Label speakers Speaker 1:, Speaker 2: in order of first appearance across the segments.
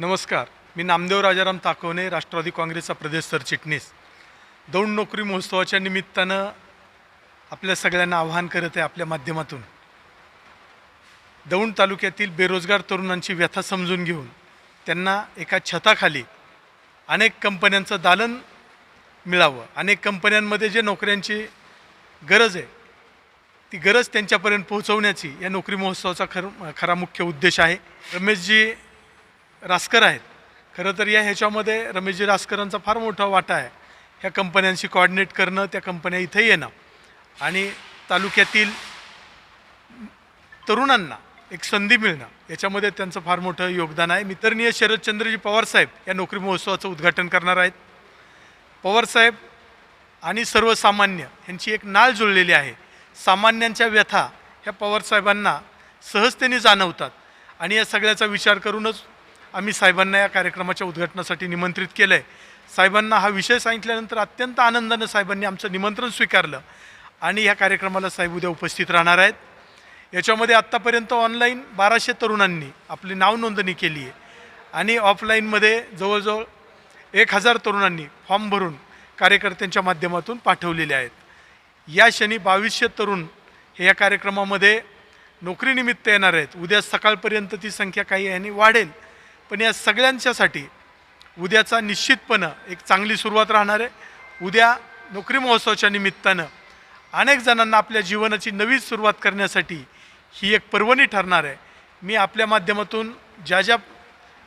Speaker 1: नमस्कार मी नामदेव राजाराम ताकवणे राष्ट्रवादी काँग्रेसचा प्रदेश सरचिटणीस दौंड नोकरी महोत्सवाच्या निमित्तानं आपल्या सगळ्यांना आवाहन करत आहे आपल्या माध्यमातून. दौंड तालुक्यातील बेरोजगार तरुणांची व्यथा समजून घेऊन त्यांना एका छताखाली अनेक कंपन्यांचं दालन मिळावं. अनेक कंपन्यांमध्ये जे नोकऱ्यांची गरज आहे ती गरज त्यांच्यापर्यंत पोहोचवण्याची या नोकरी महोत्सवाचा खर खरा मुख्य उद्देश आहे. रमेशजी रासकर आहेत. खरं तर या ह्याच्यामध्ये रमेशजी रासकरांचा फार मोठा वाटा आहे. ह्या कंपन्यांशी कॉर्डिनेट करणं त्या कंपन्या इथे येणं. आणि तालुक्यातील तरुणांना एक संधी मिळणं याच्यामध्ये त्यांचं फार मोठं योगदान आहे. मित्रनीय शरदचंद्रजी पवारसाहेब या नोकरी महोत्सवाचं उद्घाटन करणार आहेत. पवारसाहेब आणि सर्वसामान्य यांची एक नाळ जुळलेली आहे. सामान्यांच्या व्यथा ह्या पवारसाहेबांना सहजतेने जाणवतात. आणि या सगळ्याचा विचार करूनच आम्ही साहेबांना या कार्यक्रमाच्या उद्घाटनासाठी निमंत्रित केलं आहे साहेबांना हा विषय सांगितल्यानंतर अत्यंत आनंदानं साहेबांनी आमचं निमंत्रण स्वीकारलं. आणि ह्या कार्यक्रमाला साहेब उद्या उपस्थित राहणार आहेत. याच्यामध्ये आत्तापर्यंत ऑनलाईन बाराशे तरुणांनी आपली नाव नोंदणी केली आहे. आणि ऑफलाईनमध्ये जवळजवळ एक हजार तरुणांनी फॉर्म भरून कार्यकर्त्यांच्या माध्यमातून पाठवलेले आहेत. या क्षणी बावीसशे तरुण हे या कार्यक्रमामध्ये नोकरीनिमित्त येणार आहेत. उद्या सकाळपर्यंत ती संख्या काही यांनी वाढेल. पण या सगळ्यांच्यासाठी उद्याचा निश्चितपणं एक चांगली सुरुवात राहणार आहे. उद्या नोकरी महोत्सवाच्या निमित्तानं अनेक जणांना आपल्या जीवनाची नवी सुरुवात करण्यासाठी ही एक पर्वणी ठरणार आहे. मी आपल्या माध्यमातून ज्या ज्या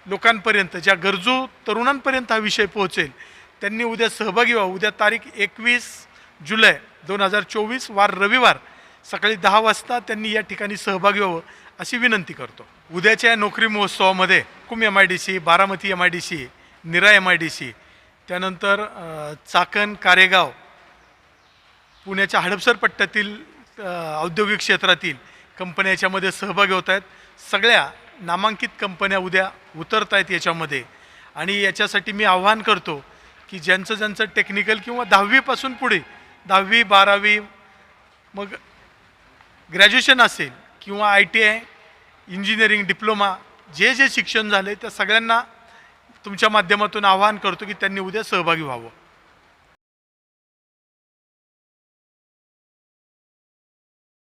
Speaker 1: लोकांपर्यंत ज्या गरजू तरुणांपर्यंत हा विषय पोहोचेल त्यांनी उद्या सहभागी व्हावं उद्या तारीख एकवीस जुलै दोन हजार चोवीस वार रविवार सकाळी दहा वाजता त्यांनी या ठिकाणी सहभागी व्हावं. अशी विनंती करतो. उद्याच्या नोकरी महोत्सवामध्ये कुम M I D C Baramati M I D C Nira M I D C त्यानंतर चाकण कारेगाव पुण्याच्या हडपसर पट्ट्यातील औद्योगिक क्षेत्रातील कंपन्या याच्यामध्ये सहभागी होत आहेत. सगळ्या नामांकित कंपन्या उद्या उतरत आहेत याच्यामध्ये. आणि याच्यासाठी मी आव्हान करतो की ज्यांचं ज्यांचं टेक्निकल किंवा दहावीपासून पुढे दहावी बारावी मग ग्रॅज्युएशन असेल किंवा I T I engineering diploma जे जे शिक्षण झाले त्या सगळ्यांना तुमच्या माध्यमातून आवाहन करतो की त्यांनी उद्या सहभागी व्हावं.